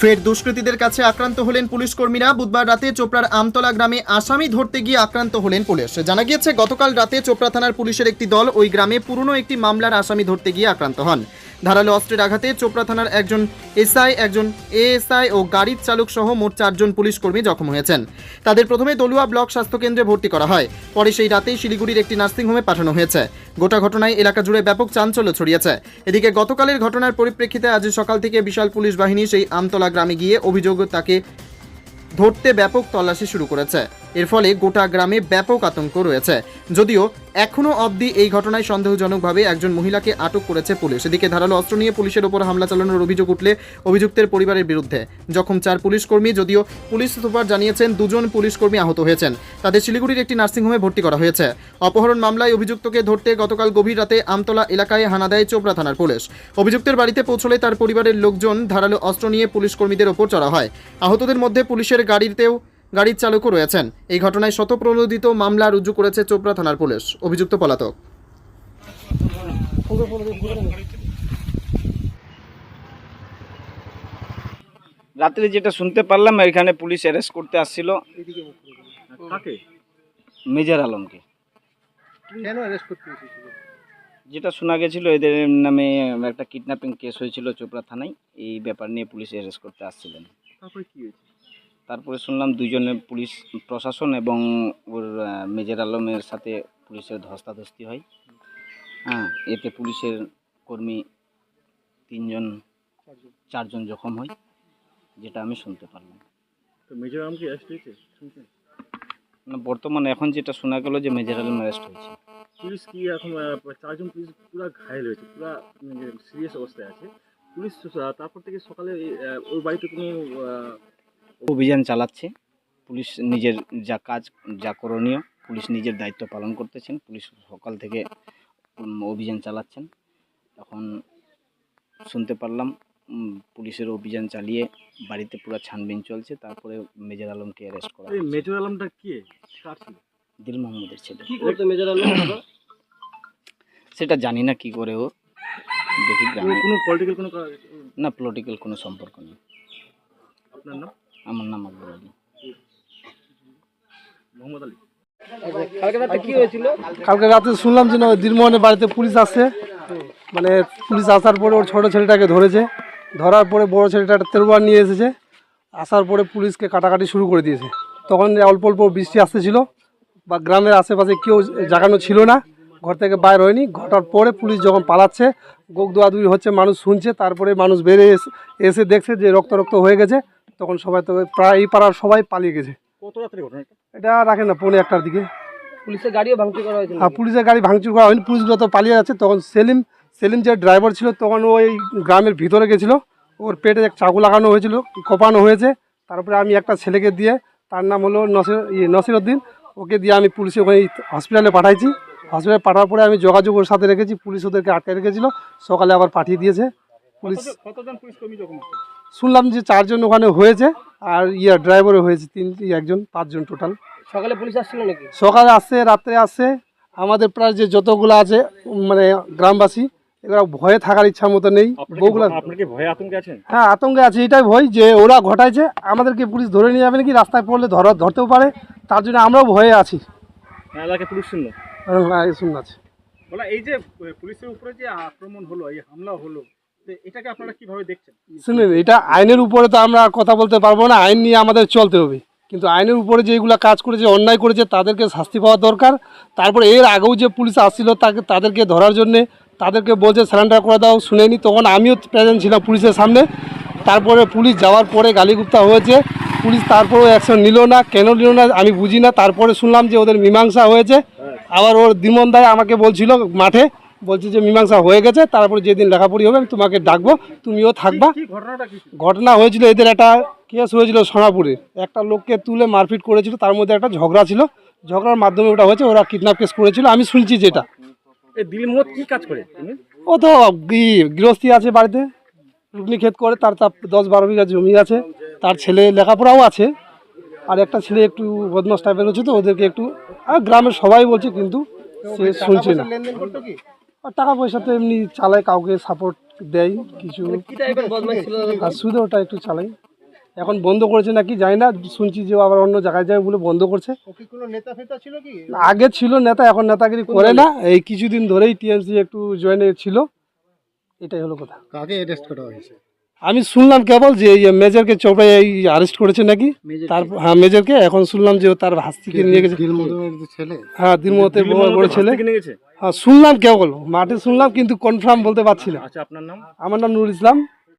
ফের দুষ্কৃতীদের কাছে আক্রান্ত হলেন পুলিশ কর্মীরা বুধবার রাতে চোপড়ার আমতলা গ্রামে আসামি ধরতে গিয়ে আক্রান্ত হলেন পুলিশ। জানা গিয়েছে, গতকাল রাতে চোপড়া থানার পুলিশের একটি দল ওই গ্রামে পুরনো একটি মামলার আসামি ধরতে গিয়ে আক্রান্ত হন। ধারালো অস্ত্রের আঘাতে চোপড়া থানার একজন এসআই একজন এএসআই ও গাড়ির চালক সহ মোট চারজন পুলিশ কর্মী জখম হয়েছেন। তাদের প্রথমে দলুয়া ব্লক স্বাস্থ্যকেন্দ্রে ভর্তি করা হয়। পরে সেই রাতেই শিলিগুড়ির একটি নার্সিংহোমে পাঠানো হয়েছে। গোটা ঘটনায় এলাকা জুড়ে ব্যাপক চাঞ্চল্য ছড়িয়েছে। এদিকে গতকালের ঘটনার পরিপ্রেক্ষিতে আজ সকাল থেকে বিশাল পুলিশ বাহিনী সেই আমতলা গ্রামে গিয়ে অভিযোগ তাকে ধরতে ব্যাপক তল্লাশি শুরু করেছে। এর ফলে গোটা গ্রামে ব্যাপক আতঙ্ক রয়েছে। যদিও এখনও অবধি এই ঘটনায় সন্দেহজনকভাবে একজন মহিলাকে আটক করেছে পুলিশ। এদিকে ধারালো অস্ত্র নিয়ে পুলিশের ওপর হামলা চালানোর অভিযোগ উঠলে অভিযুক্তের পরিবারের বিরুদ্ধে। জখম চার পুলিশ কর্মী যদিও পুলিশ সুপার জানিয়েছেন দুজন পুলিশ কর্মী আহত হয়েছেন। তাদের শিলিগুড়ির একটি নার্সিংহোমে ভর্তি করা হয়েছে। অপহরণ মামলায় অভিযুক্তকে ধরতে গতকাল গভীর রাতে আমতলা এলাকায় হানা দেয় চোপড়া থানার পুলিশ। অভিযুক্তের বাড়িতে পৌঁছলে তার পরিবারের লোকজন ধারালো অস্ত্র নিয়ে পুলিশ কর্মীদের ওপর চড়া হয়। আহতদের মধ্যে পুলিশের গাড়িতেও গাড়ির চালকও রয়েছেন। এই ঘটনায় শতপ্রণোদিত মামলা রুজু করেছে চোপড়া থানার পুলিশ। অভিযুক্ত পলাতক। রাত্রে যেটা শুনতে পারলাম এখানে পুলিশ অ্যারেস্ট করতে আসছিল। কাকে? মেজর আলমকে। কেন অ্যারেস্ট করতে এসেছিল? যেটা শোনা গেছিল এদের নামে একটা কিডন্যাপিং কেস হয়েছিল চোপড়া থানায়। এই ব্যাপার নিয়ে পুলিশ অ্যারেস্ট করতে আসছিলেন। তারপরে কি হয়েছে? তারপরে শুনলাম দুইজনে পুলিশ প্রশাসন এবং ওর মেজর আলমের সাথে পুলিশের ধস্তাধস্তি হয়। হ্যাঁ এতে পুলিশের কর্মী তিনজন চারজন জখম হয় যেটা আমি শুনতে পারলাম। তো কি অ্যারেস্ট হয়েছে? শুনছেন? না বর্তমানে এখন যেটা শোনা গেল যে মেজর আলম অ্যারেস্ট হয়েছে। পুলিশ কি এখন চারজন পুলিশ পুরো ঘায়ল হয়েছে পুরো সিরিয়াস অবস্থায় আছে। পুলিশ তারপর থেকে সকালে ওর বাড়িতে কোনো অভিযান চালাচ্ছে। পুলিশ নিজের যা কাজ যা করণীয় পুলিশ নিজের দায়িত্ব পালন করতেছেন। পুলিশ সকাল থেকে অভিযান চালাচ্ছেন। এখন শুনতে পারলাম পুলিশের অভিযান চালিয়ে বাড়িতে পুরো ছানবিন চলছে। তারপরে মেজর আলমকে অ্যারেস্ট করা মেজর আলমটা কি? দিল মোহাম্মদের ছেলে। কি করতে মেজর আলম? সেটা জানি না কি করে ও। দেখি কোনো পলিটিক্যাল কোনো না পলিটিক্যাল কোনো সম্পর্ক নেই। আপনার নাম? আমার নাম আকবর আলী। মোহাম্মদ আলী। কালকে রাতে শুনলাম যে না ওই দিলমোহনের বাড়িতে পুলিশ আসছে। মানে পুলিশ আসার পরে ওর ছোটো ছেলেটাকে ধরেছে। ধরার পরে বড় ছেলেটা একটা তেরোবার নিয়ে এসেছে। আসার পরে পুলিশকে কাটাকাটি শুরু করে দিয়েছে। তখন অল্প অল্প বৃষ্টি আসতেছিল বা গ্রামের আশেপাশে কেউ জাগানো ছিল না ঘর থেকে বাইর হয়নি। ঘটার পরে পুলিশ যখন পালাচ্ছে গোক দোয়াদুই হচ্ছে মানুষ শুনছে তারপরে মানুষ বেড়ে এসে এসে দেখছে যে রক্ত রক্ত হয়ে গেছে। তখন সবাই তো প্রায় এই পাড়ার সবাই পালিয়ে গেছে। কত রাত্রে ঘটনা এটা? রাখে না পৌনে একটার দিকে। পুলিশের গাড়িও ভাঙচুর করা হয়েছিল। আর পুলিশের গাড়ি ভাঙচুর করা হয়নি পুলিশগুলো তো পালিয়ে যাচ্ছে তখন সেলিম সেলিম যে ড্রাইভার ছিল তখন ওই গ্রামের ভিতরে গেছিল। ওর পেটে এক চাকু লাগানো হয়েছিল কোপানো হয়েছে। তারপরে আমি একটা ছেলেকে দিয়ে তার নাম হলো নসির ইয়ে নসিরউদ্দিন ওকে দিয়ে আমি পুলিশে ওখানে হসপিটালে পাঠাইছি। হসপিটালে পাঠার পরে আমি যোগাযোগ ওর সাথে রেখেছি পুলিশ ওদেরকে আটকে রেখেছিল সকালে আবার পাঠিয়ে দিয়েছে। পুলিশ কতজন পুলিশ কর্মী যখন শুনলাম যে চারজন ওখানে হয়েছে আর ইয়া ড্রাইভারও হয়েছে তিন একজন পাঁচজন টোটাল সকালে পুলিশ আসছিল নাকি? সকালে আসছে রাত্রে আসছে আমাদের প্রায় যে যতগুলো আছে মানে গ্রামবাসী এগুলো ভয়ে থাকার ইচ্ছা মতো নেই। বউগুলা হ্যাঁ আতঙ্কে আছে এটাই ভয় যে ওরা ঘটাইছে। আমাদেরকে পুলিশ ধরে নিয়ে যাবে নাকি? রাস্তায় পড়লে ধর ধরতেও পারে। তার জন্য আমরাও ভয়ে আছি। এলাকায় পুলিশ শূন্য। আছে। এই যে পুলিশের উপরে যে আক্রমণ হলো এই হামলা হলো এটাকে আপনারা কীভাবে দেখছেন? শুনুন এটা আইনের উপরে তো আমরা কথা বলতে পারব না আইন নিয়ে আমাদের চলতে হবে। কিন্তু আইনের উপরে যেগুলো কাজ করেছে অন্যায় করেছে তাদেরকে শাস্তি পাওয়া দরকার। তারপরে এর আগেও যে পুলিশ আসছিল তাকে তাদেরকে ধরার জন্যে তাদেরকে বলছে স্যালেন্ডার করে দাও। শুনেনি তখন আমিও প্রেজেন্ট ছিলাম পুলিশের সামনে। তারপরে পুলিশ যাওয়ার পরে গালিগুপ্তা হয়েছে। পুলিশ তারপরেও অ্যাকশন নিল না। কেন নিল না আমি বুঝি না। তারপরে শুনলাম যে ওদের মীমাংসা হয়েছে। আবার ওর দিমন দায় আমাকে বলছিল মাঠে বলছে যে মীমাংসা হয়ে গেছে তারপরে যেদিন লেখাপড়ি হবে আমি তোমাকে ডাকবো তুমিও থাকবা। কি ঘটনাটা কি? ছিল? ঘটনা হয়েছিল এদের একটা কেস হয়েছিল সোনাপুরে। একটা লোককে তুলে মারপিট করেছিল তার মধ্যে একটা ঝগড়া ছিল। ঝগড়ার মাধ্যমে ওটা হয়েছে ওরা কিডন্যাপ কেস করেছিল আমি শুনছি যেটা। কি কাজ করে? ও তো গি- গৃহস্থী আছে বাড়িতে রুগনি ক্ষেত করে তার তার দশ বারো বিঘা জমি আছে তার ছেলে লেখাপড়াও আছে। আর একটা ছেলে একটু বদমাস টাইপের হচ্ছে তো ওদেরকে একটু আর গ্রামের সবাই বলছে কিন্তু সে শুনছে না। টাকা পয়সা তো এমনি চালায় কাউকে সাপোর্ট দেয় কিছু ছিল আর সুদে ওটা একটু চালাই এখন বন্ধ করেছে নাকি জানি না শুনছি যে আবার অন্য জায়গায় যায় বলে বন্ধ করছে। নেতা ফেতা ছিল কি? আগে ছিল নেতা এখন নেতাগিরি করে না। এই কিছুদিন ধরেই টিএমসি একটু জয়েনে ছিল। এটাই হলো কথা। কাকে অ্যারেস্ট করা হয়েছে? আমি শুনলাম কেবল যে এই মেজরকে চোপড়ায় এই অ্যারেস্ট করেছে নাকি? তার হ্যাঁ মেজরকে। এখন শুনলাম যে ও তার হাস্তিকে নিয়ে গেছে। ছেলে? হ্যাঁ দিনমতের বড় ছেলে। হ্যাঁ শুনলাম কেবল। মাঠে শুনলাম কিন্তু কনফার্ম বলতে পারছি না। আচ্ছা আপনার নাম? আমার নাম নুর ইসলাম।